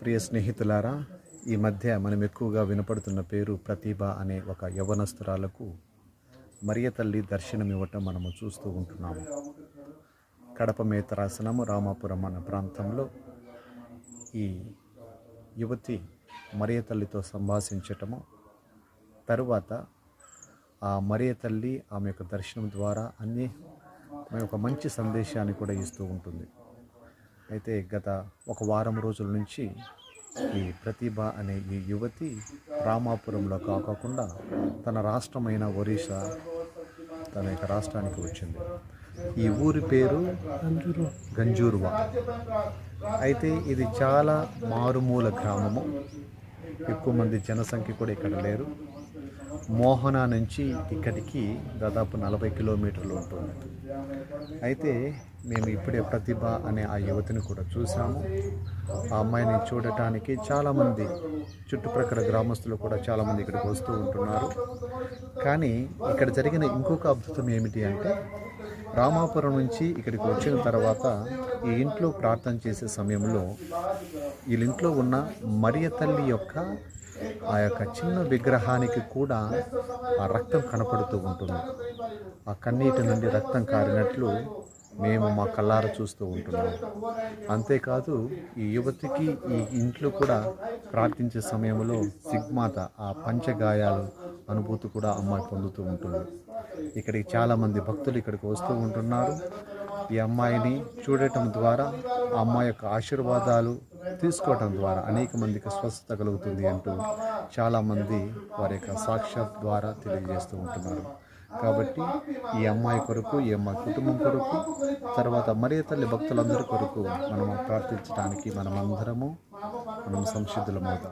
ప్రియ స్నేహితులారా ఈ మధ్య మనం ఎక్కువగా వినపడుతున్న పేరు ప్రతిభ అనే ఒక యవనస్తురాలకు మరియ తల్లి దర్శనం ఇవ్వటం మనము చూస్తూ ఉంటున్నాము. కడప మేతరాసనము రామాపురం అన్న ప్రాంతంలో ఈ యువతి మరియ తల్లితో సంభాషించటము తరువాత ఆ మరియ తల్లి ఆమె యొక్క దర్శనం ద్వారా అన్ని ఆమె ఒక మంచి సందేశాన్ని కూడా ఇస్తూ ఉంటుంది. అయితే గత ఒక వారం రోజుల నుంచి ఈ ప్రతిభ అనే ఈ యువతి రామాపురంలో కాకుండా తన రాష్ట్రమైన ఒరిస్సా తన యొక్క రాష్ట్రానికి వచ్చింది. ఈ ఊరి పేరు గంజూరువా. అయితే ఇది చాలా మారుమూల గ్రామము. ఎక్కువ మంది జనసంఖ్య కూడా ఇక్కడ లేరు. మోహన నుంచి ఇక్కడికి దాదాపు నలభై కిలోమీటర్లు ఉంటుంది. అయితే మేము ఇప్పుడే ప్రతిభ అనే ఆ యువతిని కూడా చూసాము ఆ అమ్మాయిని చూడటానికి చాలామంది చుట్టుప్రక్కల గ్రామస్తులు కూడా చాలామంది ఇక్కడికి వస్తూ ఉంటున్నారు. కానీ ఇక్కడ జరిగిన ఇంకొక అద్భుతం ఏమిటి అంటే రామాపురం నుంచి ఇక్కడికి వచ్చిన తర్వాత ఈ ఇంట్లో ప్రార్థన చేసే సమయంలో వీళ్ళింట్లో ఉన్న మరియ తల్లి యొక్క ఆ యొక్క చిన్న విగ్రహానికి కూడా ఆ రక్తం కనపడుతూ ఉంటుంది. ఆ కన్నీటి నుండి రక్తం కారినట్లు మేము మా కళ్ళార చూస్తూ ఉంటున్నాము అంతేకాదు ఈ యువతికి ఈ ఇంట్లో కూడా ప్రార్థించే సమయంలో సిగ్మాత ఆ పంచగాయాలు అనుభూతి కూడా అమ్మాయి పొందుతూ ఉంటుంది. ఇక్కడికి చాలామంది భక్తులు ఇక్కడికి వస్తూ ఉంటున్నారు. ఈ అమ్మాయిని చూడటం ద్వారా ఆ అమ్మాయి యొక్క ఆశీర్వాదాలు తీసుకోవటం ద్వారా అనేక మందికి స్వస్థత కలుగుతుంది అంటూ చాలామంది వారి యొక్క సాక్షాత్ ద్వారా తెలియజేస్తూ ఉంటున్నారు. కాబట్టి ఈ అమ్మాయి కొరకు ఈ అమ్మాయి కుటుంబం కొరకు తర్వాత మరే తల్లి భక్తులందరి కొరకు మనము ప్రార్థించడానికి మనమందరము మనం సంసిద్ధులమవుతాం